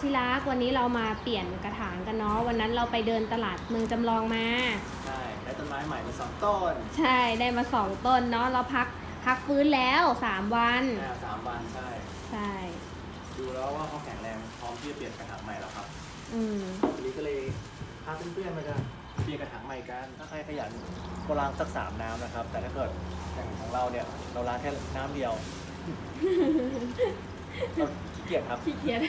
ที่รักวันนี้เรามาเปลี่ยนกระถางกันเนาะวันนั้นเราไปเดินตลาดเมืองจำลองมา ใช่ได้ต้นไม้ใหม่มาสองต้นใช่ได้มาสองต้นเนาะเราพักพักฟื้นแล้วสามวันแค่สามวันใช่ ใช่ดูแล้วว่าเขาแข็งแรงพร้อมที่จะเปลี่ยนกระถางใหม่แล้วครับอืมวันนี้ก็เลยพาเพื่อนๆมาจะเปลี่ยนกระถางใหม่กันถ้าใครขยันก็ล้างสักสามน้ำนะครับ แต่ถ้าเกิดอย่างของเราเนี่ยเราล้างแค่น้ำเดียว เราขี้เกียจครับขี้เกียจ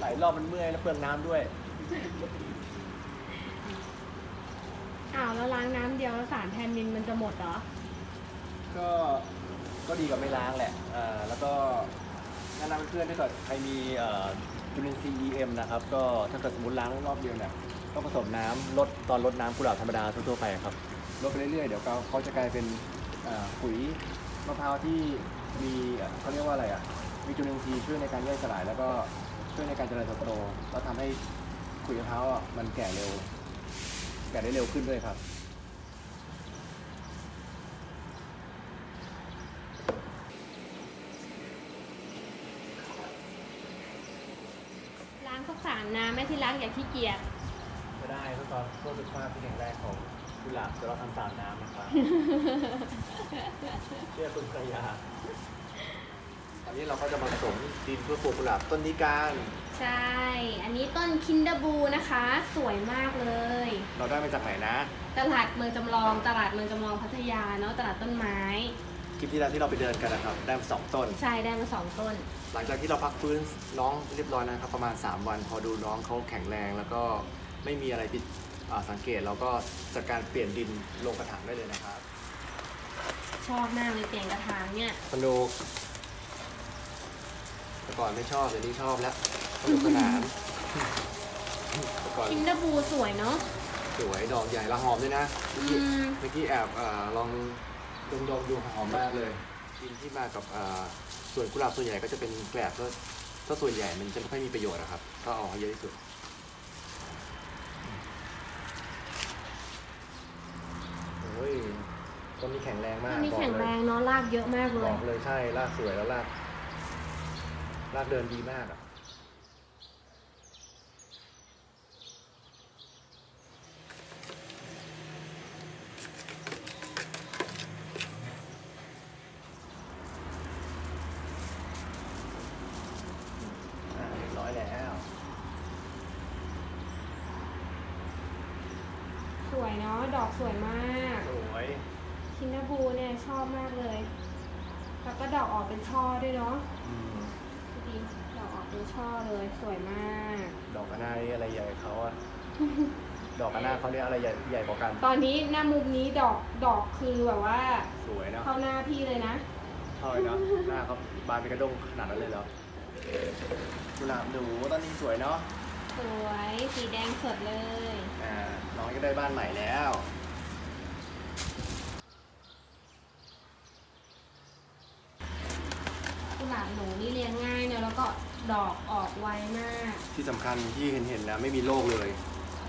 หลายรอบมันเมื่อยแล้วเปลืองน้ำด้วย อ้าวแล้วล้างน้ำเดียวแล้วสารแทนนินมันจะหมดเหรอ ก็ก็ดีกว่าไม่ล้างแหละอ่าแล้วก็แนะนำเพื่อนๆถ้าเกิดใครมีเอ่อจุลินทรีย์ EM นะครับ ก็ถ้าเกิดสมมติล้างรอบเดียวเนี่ยก็ผสมน้ำลดตอนลดน้ำกุหลาบธรรมดาทั่วๆไปครับลดไปเรื่อยๆ เดี๋ยวเขาเขาจะกลายเป็นอ่าปุ๋ยมะพร้าวที่มีเอ่อเขาเรียกว่าอะไรอะ มีจุลินทรีย์ช่วยในการย่อยสลายแล้วก็ช่วยในการเจริญเติบโตแล้วทำให้ขุยมะพร้าวอะมันแก่เร็ว แก่ได้เร็วขึ้นด้วยครับ ล้างสักสามน้ำแม่ที่รักอย่าขี้เกียจก็ได้เพื่อความเพื่อสุขภาพที่แข็งแรงของกุหลาบจะเราทำสามน้ำนะครับ เชื่อคุณภรรยา อันนี้เราก็จะมาผสมดินเพื่อปลูกกุหลาบต้นนี้กันใช่ อันนี้ต้นคินเดอร์บูนะคะ สวยมากเลย เราได้มาจากไหนนะตลาดเมืองจำลอง ตลาดเมืองจำลองพัทยาเนาะตลาดต้นไม้ คลิปที่แล้วที่เราไปเดินกันนะครับ ได้มาสองต้น ใช่ได้มาสองต้น หลังจากที่เราพักฟื้นน้องเรียบร้อยแล้วนะครับประมาณ 3 วัน พอดูน้องเขาแข็งแรงแล้วก็ไม่มีอะไรผิดอ่าสังเกตเราก็จัดการเปลี่ยนดินลงกระถางได้เลยนะครับชอบมากเลยเปลี่ยนกระถางเนี่ย สนุก แต่ก่อนไม่ชอบเดี๋ยวนี้ชอบแล้วสนุกสนานแต่ก่อนคินเดอร์บูสวยเนาะสวยดอกใหญ่และหอมด้วยนะเมื่อกี้อืมเมื่อกี้แอบอาลองดมดมๆดูหอมมากเลยดินที่มากับอ่าส่วนกุหลาบส่วนใหญ่ก็จะเป็นแกลบก็ก็ส่วนใหญ่มันจะไม่ค่อยมีประโยชน์นะครับ ก็เอาให้เยอะที่สุดโอ้ยต้นนี้แข็งแรงมากต้นนี้บอกแข็งเลยแรงเนาะรากเยอะมากเลบย อกเลยใช่ลากสวยแล้วลาก ลากเดินดีมากอะอ่าเรียบร้อยแล้วสวยเนาะดอกสวยมาก สวยคินเดอร์บูเนี่ยชอบมากเลย แล้วก็ดอกออกเป็นช่อด้วยเนาะ อืม ดีดอกออกเป็นช่อเลยสวยมาก ดอกกระนานี่อะไรใหญ่เขาอะ ดอกกระนาเขาเนี่ยอะไรใหญ่ใหญ่กว่ากัน ตอนนี้หน้ามุมนี้ดอกดอกคือแบบว่าสวยเนาะเข้าหน้าพี่เลยนะเท่าเลยเนาะหน้าเขาบานเป็นกระด้งขนาดนั้นเลยเหรอกุหลาบหนูตอนนี้สวยเนาะสวยสีแดงสดเลย อ่าน้องก็ได้บ้านใหม่แล้ว หลาบหนูนี่เลี้ยงง่ายเนอะแล้วก็ดอกออกไวมาก ที่สำคัญที่เห็นเห็นๆนะไม่มีโรคเลย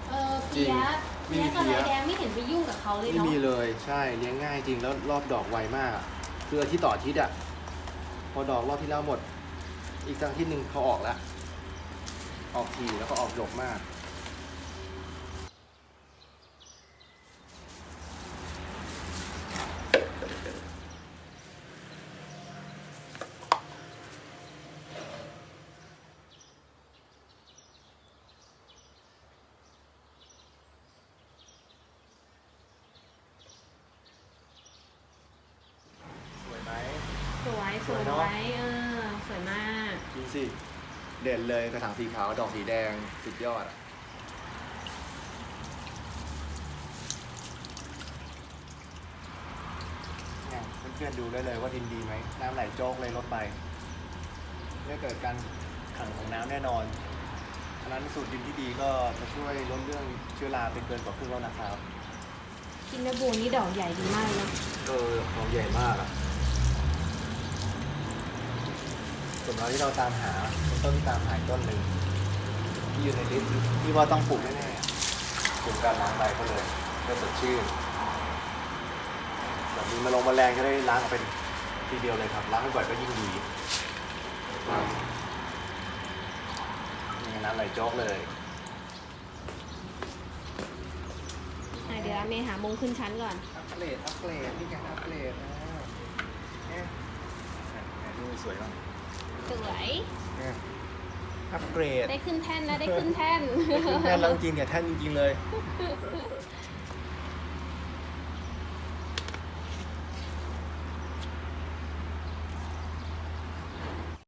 เออเพี้ยจริงเพี้ยกับไม่มีลายเพี้ยแดงไม่เห็นไปยุ่งกับเขาเลยไม่เนาะมีเลยใช่เลี้ยงง่ายจริงแล้วรอบดอกไวมากอะคืออาทิตย์ต่ออาทิตย์อะพอดอกรอบที่แล้วหมด อีกสักอาทิตย์หนึ่งเขาออกแล้วออกทีแล้วก็ออกดกมาก สวยไหม สวยสสววยยเนอะเออสวยมากดูสิ เด่นเลยกระถางสีขาวดอกสีแดงสุดยอดอะเนี่ยเพื่อนๆดูได้เลยว่าดินดีไหมน้ำไหลโจกเลยลดไปไม่เกิดการขังของน้ำแน่นอนฉะนั้นสูตรดินที่ดีก็จะช่วยลดเรื่องเชื้อราไปเกินกว่าครึ่งแล้วนะครับคินเดอร์บูนี่ดอกใหญ่ดีมากเลยเนอะเออดอกใหญ่มากอะ ส่วนเราที่เราตามหาเป็นต้นที่ตามหาอีกต้นหนึ่งที่อยู่ในลิสต์ที่ว่าต้องปลูกแน่ๆปลูกการล้างใบเขาเลยเพื่อสดชื่นแบบนี้มาลงแมาแรงก็ได้ล้างออกเป็นทีเดียวเลยครับล้างบ่อยๆก็ยิ่งดียังไงน้ำไหลโจ๊กเลยอะเดี๋ยวเมย์หามุงขึ้นชั้นก่อน อัปเกรดอัปเกรดนี่ไงอัปเกรดนะเนี่ยเนี่ยดูสวยมาก สวยเนี่ยอัปเกรดได้ขึ้นแท่นแล้วได้ขึ้นแท่นแท่นแล้วจริงๆเนี่ยแท่นจริงๆเลย